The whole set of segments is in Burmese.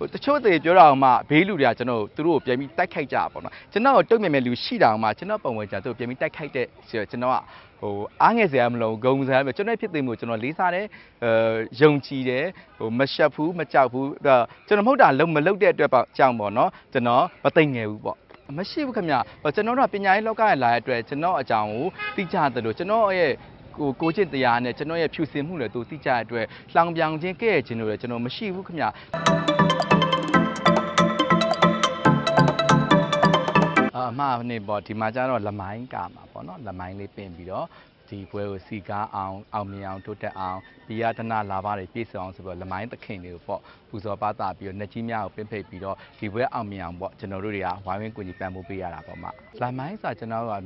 ဟိုတချို့တွေပြောတာအောင်မှဘေးလူတွေကကျွန်တော်တို့သူတို့ကိုပြန်ပြီးတိုက်ခိုက်ကြတာပေါ့နော်ကျွန်တော်ကိုတုံ့ပြန်မဲ့လူရှိတာအောင်မှကျွန်တော်ပုံဝင်ကြသူတို့ပြန်ပြီးတိုက်ခိုက်တဲ့ဆိုတော့ကျွန်တော်ကဟိုအားငယ်စရာမလိုဂုံစရာမလိုကျွန်တော်ဖြစ်သိမှုကျွန်တော်လေးစားတယ်အဲယုံကြည်တယ်ဟိုမရှက်ဘူးမကြောက်ဘူးအဲကျွန်တော်မဟုတ်တာလုံးမလုပ်တဲ့အတွက်ပေါ့ကြောင်ပေါ့နော်ကျွန်တော်မသိငယ်ဘူးပေါ့မရှိဘူးခင်ဗျဟိုကျွန်တော်တို့ကပညာရေးလောကရဲ့လာတဲ့အတွက်ကျွန်တော်အကြောင်းကိုသိကြတယ်လို့ကျွန်တော်ရဲ့ကိုကိုချင်းတရားနဲ့ကျွန်တော်ရဲ့ဖြူစင်မှုလည်းသူသိကြတဲ့အတွက်လောင်ပြောင်ချင်းကဲ့ရဲ့ခြင်းလို့လည်းကျွန်တော်မရှိဘူးခင်ဗျ အာအမနေပေါ့ဒီမှာကျတော့လမိုင်းကမှာပေါ့နော်လမိုင်းလေးပင်ပြီးတော့ဒီပွဲကိုစီကားအောင်အောင်မြင်အောင်တိုးတက်အောင်ဒီရတနာလာပါတွေပြည့်စုံအောင်ဆိုပြီးတော့လမိုင်းသခင်တွေကိုပေါ့ပူဇော်ပါတာပြီးတော့နှက်ကြီးများကိုပင့်ဖိတ်ပြီးတော့ဒီပွဲအောင်မြင်အောင်ပေါ့ကျွန်တော်တို့တွေကဝိုင်းဝန်းကူညီပံ့ပိုးပေးရတာပေါ့မလမိုင်းဆိုတာကျွန်တော်တို့က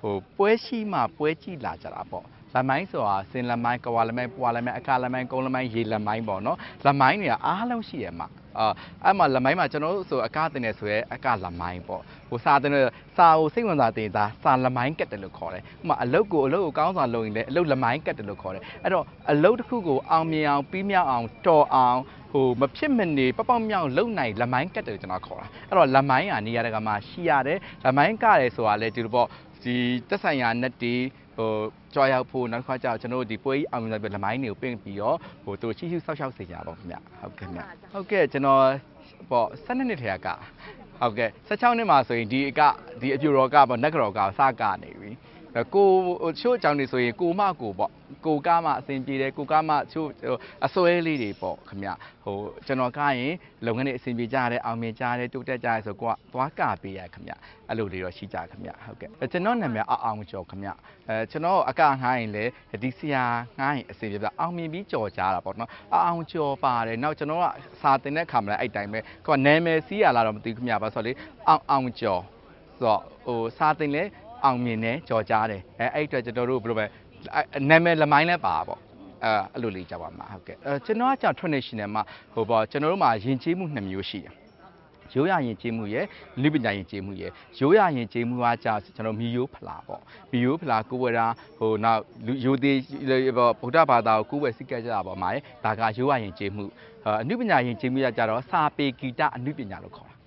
ဟိုပွဲရှိမှပွဲကြည့်လာကြတာပေါ့လမိုင်းဆိုတာစင်လမိုင်းကဝါလမိုင်းပွာလမိုင်းအခါလမိုင်းကုန်းလမိုင်းရေလမိုင်းပေါ့နော်လမိုင်းတွေကအားလုံးရှိရမှာ အာအဲ့မှာလမိုင်းမှာကျွန်တော်တို့ဆိုအကားတင်နေဆိုရဲအကလမိုင်းပေါ့ဟိုစာတင်နေစာကိုစိတ်ဝင်စားတင်သားစာလမိုင်းကတ်တယ်လို့ခေါ်တယ်ဥပမာအလုတ်ကိုအလုတ်ကိုကောင်းစွာလုပ်ရင်လည်းအလုတ်လမိုင်းကတ်တယ်လို့ခေါ်တယ်အဲ့တော့အလုတ်တစ်ခုကိုအောင်မြင်အောင်ပြီးမြောက်အောင်တော်အောင်ဟိုမဖြစ်မနေပပောက်မြောက်လုံနိုင်လမိုင်းကတ်တယ်လို့ကျွန်တော်ခေါ်တာအဲ့တော့လမိုင်းကနေရာတကာမှာရှိရတယ်လမိုင်းကတယ်ဆိုတာလေဒီလိုပေါ့ ဒီတက်ဆိုင်ရာနက်တီဟိုကြွားရောက်ဖို့နောက်တစ်ခါကျတော့ကျွန်တော်တို့ဒီပွဲကြီးအောင်မြင်တဲ့လမိုင်းတွေကိုပြင်ပြီးတော့ဟိုသူရှိရှိဆောက်ရှောက်စေကြပါခင်ဗျဟုတ်ကဲ့မြဟုတ်ကဲ့ကျွန်တော်ပေါ့12နှစ်ထဲကဟုတ်ကဲ့16နှစ်မှာဆိုရင်ဒီအကဒီအပြူတော်ကပေါ့နက်ကတော်ကစကနေပြီ ကိုဟိုချို့အကြောင်းတွေဆိုရင်ကိုမကိုပေါ့ကိုကမှအဆင်ပြေတယ်ကိုကမှချို့အစွဲလေးတွေပေါ့ခင်ဗျဟိုကျွန်တော်ကရင်လုပ်ငန်းတွေအဆင်ပြေကြတယ်အောင်မြင်ကြတယ်တိုးတက်ကြတယ်ဆိုကိုကသွားကပေးရခင်ဗျအဲ့လိုတွေတော့ရှိကြခင်ဗျဟုတ်ကဲ့ကျွန်တော်နာမည်အအောင်ကျော်ခင်ဗျအဲကျွန်တော်အကငှားရင်လေဒီဆရာငှားရင်အဆင်ပြေပြအောင်မြင်ပြီးကြော်ကြတာပေါ့နော်အအောင်ကျော်ပါတယ်နောက်ကျွန်တော်ကစာတင်တဲ့ခါမှလည်းအဲ့တိုင်းပဲကိုကနာမည်စီးရလာတော့မသိဘူးခင်ဗျပါဆိုလေအောင်အောင်ကျော်ဆိုတော့ဟိုစာတင်လေ အောင်မြင်တယ်ကြော်ကြားတယ်အဲအဲ့အတွက်ကျွန်တော်တို့ဘယ်လိုပဲနာမည်လမိုင်းလဲပါပေါ့အဲအဲ့လိုလေးကြောက်ပါမှာဟုတ်ကဲ့အဲကျွန်တော်ကကြောင့် traditional မှာဟိုပေါ့ကျွန်တော်တို့မှာယဉ်ကျေးမှုနှစ်မျိုးရှိတယ်ရိုးရရင်ကျေးမှုရယ်လူပညာရင်ကျေးမှုရယ်ရိုးရရင်ကျေးမှုကကြာကျွန်တော်မီယိုးဖလာပေါ့မီယိုးဖလာကိုဝယ်တာဟိုနောက်လူယိုသေးပေါ့ဗုဒ္ဓဘာသာကိုကိုဝယ်စိတ်ကကြတာပေါ့မှာဒါကရိုးရရင်ကျေးမှုအနုပညာရင်ကျေးမှုကကြတော့စာပေဂီတအနုပညာလို့ခေါ်တာ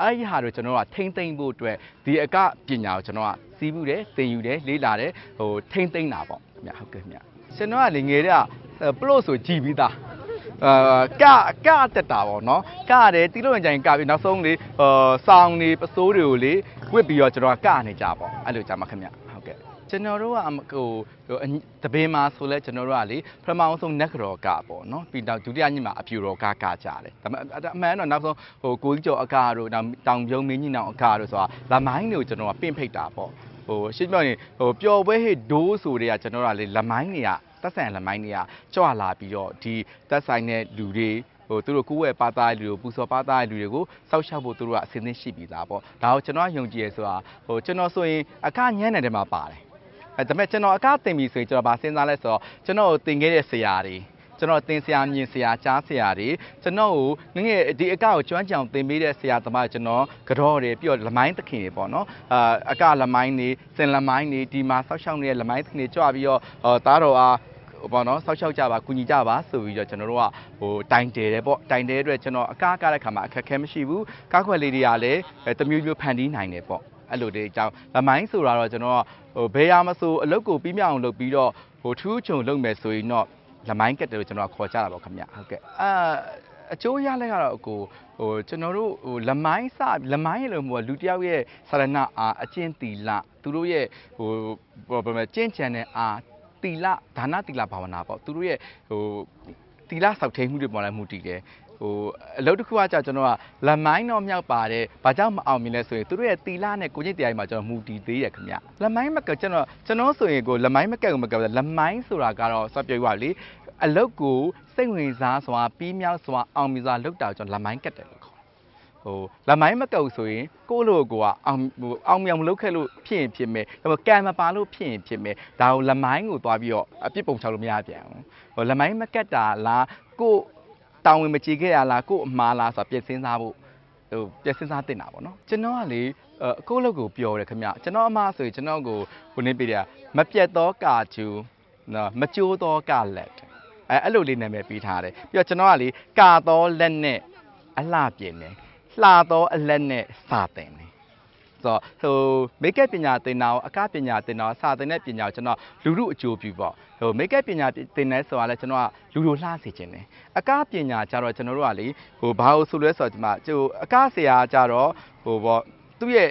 အဲ့ဒီဟာတို့ကျွန်တော်ကထိမ့်သိမ့်ဖို့အတွက်ဒီအကပညာကိုကျွန်တော်ကစီးပူးတယ်သင်ယူတယ်လေ့လာတယ်ဟိုထိမ့်သိမ့်တာပေါ့ခင်ဗျဟုတ်ကဲ့ခင်ဗျကျွန်တော်ကလေငယ်တဲ့ပလို့ဆိုကြည်ပြီးသားအာကကတက်တာပေါ့နော်ကတယ်တီးလို့ရင်ကြရင်ကပြီးနောက်ဆုံးလေဟိုဆောင်းနေပစိုးတွေကိုလေဝစ်ပြီးတော့ကျွန်တော်ကကနေကြပေါ့အဲ့လိုကြမှာခင်ဗျဟုတ် ကဲ့ကျွန်တော်တို့ကဟိုဟိုတပင်းမှာဆိုလဲကျွန်တော်တို့ကလေပထမအောင်ဆုံးနက်ကြော်ကပေါ့နော်ပြီးတော့ဒုတိယညမှာအပြူတော်ကကကြတယ်ဒါပေမဲ့အမှန်တော့နောက်ဆုံးဟိုကိုကြီးကျော်အကာတို့တောင်တောင်ပြုံးမင်းကြီးနောင်အကာတို့ဆိုတာလမိုင်းတွေကိုကျွန်တော်ကပင့်ဖိတ်တာပေါ့ဟိုရှင်းပြောရင်ဟိုပျော်ပွဲဟိဒိုးဆိုတွေကကျွန်တော်ကလေလမိုင်းတွေကတက်ဆိုင်လမိုင်းတွေကကြွလာပြီးတော့ဒီတက်ဆိုင်တဲ့လူတွေဟိုသူတို့ကိုယ်ဝယ်ပါသားလူတွေကိုပူစော်ပါသားလူတွေကိုစောက်ရှောက်ဖို့သူတို့ကအစင်းသင်းရှိပြီသားပေါ့ဒါကိုကျွန်တော်ယုံကြည်ရဆိုတာဟိုကျွန်တော်ဆိုရင်အခညံ့တဲ့မှာပါတယ် အဲဒါပေမဲ့ကျွန်တော်အကတင်ပြီဆိုရင်ကျွန်တော်ဗာစဉ်းစားလဲဆိုတော့ကျွန်တော်တင်ခဲ့တဲ့ဆရာတွေကျွန်တော်တင်ဆရာမြင်ဆရာကြားဆရာတွေကျွန်တော်ကိုငငယ်ဒီအကကိုကျွမ်းကြံတင်ပေးတဲ့ဆရာသမားကျွန်တော်ကြောတွေပြီးတော့လမိုင်းသခင်တွေပေါ့နော်အာအကလမိုင်းတွေစင်လမိုင်းတွေဒီမှာဆောက်ရှောက်နေတဲ့လမိုင်းသခင်တွေကြွပြီးတော့တားတော်အားဟိုပေါ့နော်ဆောက်ရှောက်ကြပါကုညီကြပါဆိုပြီးတော့ကျွန်တော်တို့ကဟိုတိုင်တယ်တယ်ပေါ့တိုင်တယ်အတွက်ကျွန်တော်အကားကားတဲ့ခါမှာအခက်အခဲမရှိဘူးကားခွက်လေးတွေကလည်းတမျိုးမျိုးဖန်တီးနိုင်တယ်ပေါ့ အဲ့လိုတွေအကြောင်းလမိုင်းဆိုတာတော့ကျွန်တော်ဟိုဘယ်ရမဆိုအလုတ်ကိုပြီးမြောက်အောင်လုပ်ပြီးတော့ဟိုထူးချွန်လုပ်မယ်ဆိုရင်တော့လမိုင်းကတ်တယ်လို့ကျွန်တော်ခေါ်ကြတာပေါ့ခင်ဗျဟုတ်ကဲ့အာအကျိုးရလက်ကတော့ကိုဟိုကျွန်တော်တို့ဟိုလမိုင်းစလမိုင်းလို့ဟိုလူတယောက်ရဲ့စာရဏအာအကျင့်တီလသူတို့ရဲ့ဟိုဘယ်မှာကျင့်ကြံတဲ့အာတီလဒါနတီလဘာဝနာပေါ့သူတို့ရဲ့ဟိုတီလစောက်ထိန်မှုတွေပေါ်လာမှုတည်တယ် ဟိုအလုပ်တစ်ခုကကြာကျွန်တော်ကလမိုင်းတော့မြောက်ပါတယ်ဘာကြောင့်မအောင်မြင်လဲဆိုရင်သူတို့ရဲ့တီလာနဲ့ကိုကြီးတရားကြီးမှာကျွန်တော်မူတည်သေးရခင်ဗျလမိုင်းမကကျွန်တော်ကျွန်တော်ဆိုရင်ကိုလမိုင်းမကက်ကိုမကက်ဘူးလမိုင်းဆိုတာကတော့စပြောရလေအလုပ်ကိုစိတ်ဝင်စားစွာပြီးမြောက်စွာအောင်မြင်စွာလုပ်တာကျွန်တော်လမိုင်းကက်တယ်လို့ခေါ်ဟိုလမိုင်းမကုတ်ဆိုရင်ကိုယ့်လိုကိုကအောင်ဟိုအောင်မြောင်လုပ်ခဲ့လို့ဖြစ်ရင်ဖြစ်မယ်ဒါပေမဲ့ကံမပါလို့ဖြစ်ရင်ဖြစ်မယ်ဒါကိုလမိုင်းကိုသွားပြီးတော့အပြစ်ပုံချလို့မရပြန်ဘူးဟိုလမိုင်းမကက်တာလားကို တောင်းဝင်မကြည့်ခဲ့ရလားကို့အမှားလားဆိုတာပြင်စင်းစားဖို့ဟိုပြင်စင်းစားတင်တာပေါ့နော်ကျွန်တော်ကလေအခုလောက်ကိုပြောတယ်ခင်ဗျကျွန်တော်အမှားဆိုရင်ကျွန်တော်ကိုခုနေပြတယ်မပြတ်သောကာကျူနော်မကြိုးသောကလက်အဲအဲ့လိုလေးနာမည်ပေးထားတယ်ပြီးတော့ကျွန်တော်ကလေကာသောလက်နဲ့အလှပြင်တယ်လှသောအလက်နဲ့စာတင်တယ် ဆိုတော့ဟိုမိတ်ကပ်ပညာသင်တာကိုအကပညာသင်တာကိုစာသင်တဲ့ပညာကိုကျွန်တော်လူလူအကျိုးပြုပေါ့ဟိုမိတ်ကပ်ပညာသင်တဲ့ဆိုတာလဲကျွန်တော်ကလူလူလှစေခြင်းတယ်အကပညာကြတော့ကျွန်တော်တို့ကလေဟိုဘာလို့ဆိုလဲဆိုတော့ဒီမှာဟိုအကဆရာကြတော့ဟိုပေါ့သူ့ရဲ့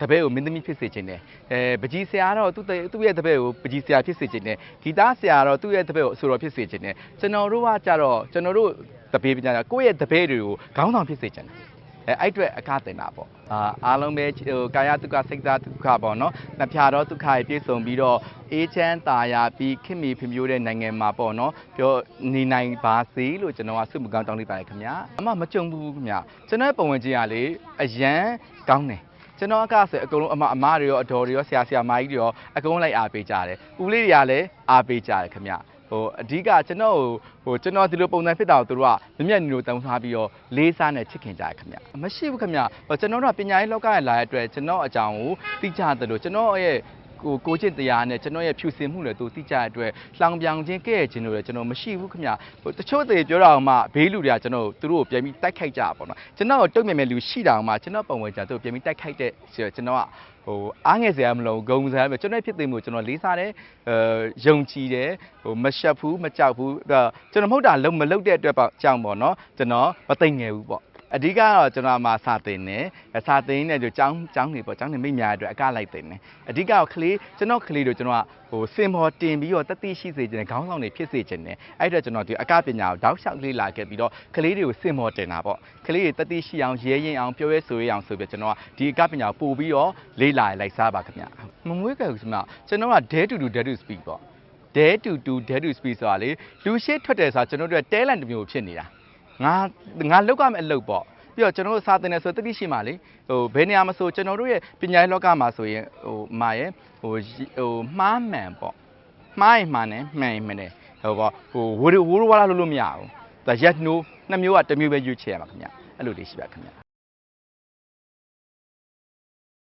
တပည့်ကိုမင်းသမီးဖြစ်စေခြင်းတယ်အဲပကြီးဆရာတော့သူ့တဲ့သူ့ရဲ့တပည့်ကိုပကြီးဆရာဖြစ်စေခြင်းတယ်ဂီတဆရာတော့သူ့ရဲ့တပည့်ကိုအဆိုတော်ဖြစ်စေခြင်းတယ်ကျွန်တော်တို့ကကြတော့ကျွန်တော်တို့တပည့်ပညာကကိုယ့်ရဲ့တပည့်တွေကိုခေါင်းဆောင်ဖြစ်စေခြင်းတယ် အဲအဲ့အတွက်အခတင်တာပေါ့အာအားလုံးပဲဟိုကာယတုက္ခစိတ်ဓာတ်ဒုက္ခပေါ့နော်နှစ်ဖြာတော့ဒုက္ခရေပြည့်စုံပြီးတော့အေးချမ်းသာယာပြီးခင်မီဖွံ့ဖြိုးတဲ့နိုင်ငံမှာပေါ့နော်ပြောနေနိုင်ပါစေလို့ကျွန်တော်ကဆုမကောင်းတောင်းလိုက်ပါတယ်ခင်ဗျာအမမကြုံဘူးခင်ဗျာကျွန်တော်ရဲ့ပုံဝင်ကြီးကလေအရန်ကောင်းတယ်ကျွန်တော်အကဆိုအကုန်လုံးအမအမတွေရောအတော်တွေရောဆရာဆရာမကြီးတွေရောအကုန်လုံးလိုက်အားပေးကြတယ်ဦးလေးတွေကလည်းအားပေးကြတယ်ခင်ဗျာ ဟိုအဓိကကျွန်တော်ဟိုကျွန်တော်ဒီလိုပုံစံဖြစ်တာကိုသူတို့ကမြမျက်ညီလိုတုံထားပြီးတော့လေးစားနဲ့ချစ်ခင်ကြရခင်ဗျမရှိဘူးခင်ဗျဟိုကျွန်တော်တို့ကပညာရေးလောကရဲ့လာတဲ့အတွက်ကျွန်တော်အကြောင်းကိုသိကြတယ်လို့ကျွန်တော်ရဲ့ ကိုကိုချင်းတရားနဲ့ကျွန်တော်ရဲ့ဖြူစင်မှုတွေသူသိကြတဲ့အတွက်လှောင်ပြောင်ခြင်းကဲ့ရဲ့ခြင်းတို့လည်းကျွန်တော်မရှိဘူးခင်ဗျဟိုတချို့တွေပြောတာအောင်မှဘေးလူတွေကကျွန်တော်သူတို့ကိုပြန်ပြီးတိုက်ခိုက်ကြတာပေါ့နော်ကျွန်တော်တုံ့ပြန်မဲ့လူရှိတာအောင်မှကျွန်တော်ပုံဝင်ကြသူတို့ပြန်ပြီးတိုက်ခိုက်တဲ့ဆိုတော့ကျွန်တော်ကဟိုအားငယ်စရာမလိုဂုံစရာမလိုကျွန်တော်ဖြစ်သိမှုကျွန်တော်လေးစားတယ်အဲယုံကြည်တယ်ဟိုမရှက်ဘူးမကြောက်ဘူးအဲကျွန်တော်မဟုတ်တာလုံးမလုပ်တဲ့အတွက်ပေါ့ကြောက်ပေါ့နော်ကျွန်တော်မသိငယ်ဘူးပေါ့ အဓိကတော့ကျွန်တော်မှာစာသင်တယ်စာသင်နေကြကျောင်းကျောင်းနေပေါ့ကျောင်းနေမိများအတွက်အကလိုက်သင်တယ်အဓိကကလေးကျွန်တော်ကလေးတို့ကျွန်တော်ကဟိုစင်မော်တင်ပြီးတော့တတိရှိစေခြင်းခေါင်းဆောင်တွေဖြစ်စေခြင်းတယ်အဲ့အတွက်ကျွန်တော်ဒီအကပညာကိုတောက်လျှောက်လေးလာခဲ့ပြီးတော့ကလေးတွေကိုစင်မော်တင်တာပေါ့ကလေးတွေတတိရှိအောင်ရဲရင်အောင်ပြောရဲဆိုရအောင်ဆိုပြီးကျွန်တော်ကဒီအကပညာကိုပို့ပြီးတော့လေးလာလိုက်စားပါခင်ဗျမမွေးကြဘူးခင်ဗျကျွန်တော်က dare to do dare to speak ပေါ့ dare to do dare to speak ဆိုတာလေလူရှိထွက်တယ်ဆိုတာကျွန်တော်တို့က talent တစ်မျိုးဖြစ်နေတာ ငါငါလောက်ရမယ့်အလုပ်ပေါ့ပြီးတော့ကျွန်တော်တို့စာသင်တယ်ဆိုတတိရှိမှလေဟိုဘယ်နေရာမှာဆိုကျွန်တော်တို့ရဲ့ပညာရေးလောကမှာဆိုရင်ဟိုမာရဲ့ဟိုဟိုမှားမှန်ပေါ့မှားရင်မှန်တယ်မှန်ရင်မှန်တယ်ဟိုပေါ့ဟိုဝိုးဝိုးဝါလာလို့လို့မရဘူးဒါရက်နိုးနှစ်မျိုးကတစ်မျိုးပဲရွေးချယ်ရမှာခင်ဗျအဲ့လိုလေးရှိပါခင်ဗျ